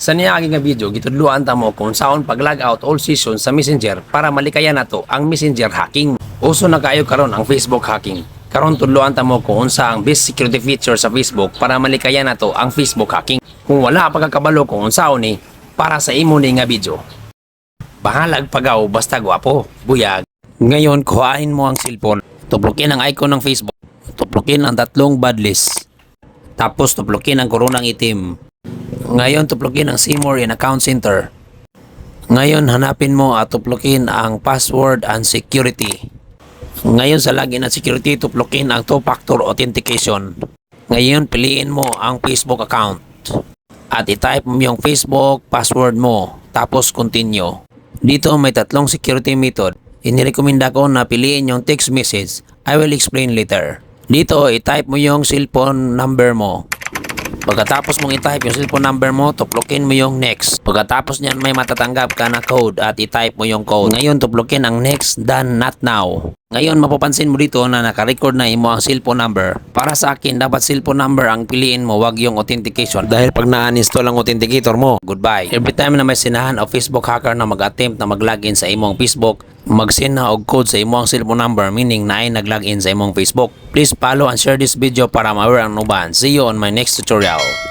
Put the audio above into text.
Sa niyaagi nga video, gitudluan ta mo kung saon pag-log out all session sa Messenger para malikayan nato ang Messenger hacking. Uso na kayo karon ang Facebook hacking. Karon tudluan ta mo kung unsa ang best security feature sa Facebook para malikayan nato ang Facebook hacking. Kung wala pa kakabalo kung unsaon ni para sa imo ni nga video. Bahalag pagaw basta gwapo, buyag. Ngayon kuhain mo ang cellphone, tuplukin ang icon ng Facebook, tuplukin ang tatlong bad. Tapos tuplukin ang koronang itim. Ngayon tuplukin ang Seymour in Account Center. Ngayon hanapin mo at tuplukin ang password and security. Ngayon sa login at security tuplukin ang two-factor authentication. Ngayon piliin mo ang Facebook account. At i-type mo yung Facebook password mo. Tapos continue. Dito may tatlong security method. Inirekomenda ko na piliin yung text message. I will explain later. Dito i-type mo yung cellphone number mo. Pagkatapos mong i-type yung cellphone number mo, tuplukin mo yung next. Pagkatapos niyan may matatanggap ka na code at i-type mo yung code. Ngayon tuplukin ang next, done, not now. Ngayon mapapansin mo dito na naka-record na imo ang cellphone number. Para sa akin, dapat cellphone number ang piliin mo, wag yung authentication. Dahil pag na-uninstall ang authenticator mo, goodbye. Every time na may sinahan o Facebook hacker na mag-attempt na mag-login sa imong Facebook, mag-send na og code sa imong cellphone number meaning na ay nag-login sa imong Facebook. Please follow and share this video para ma-aware ang nuban. See you on my next tutorial.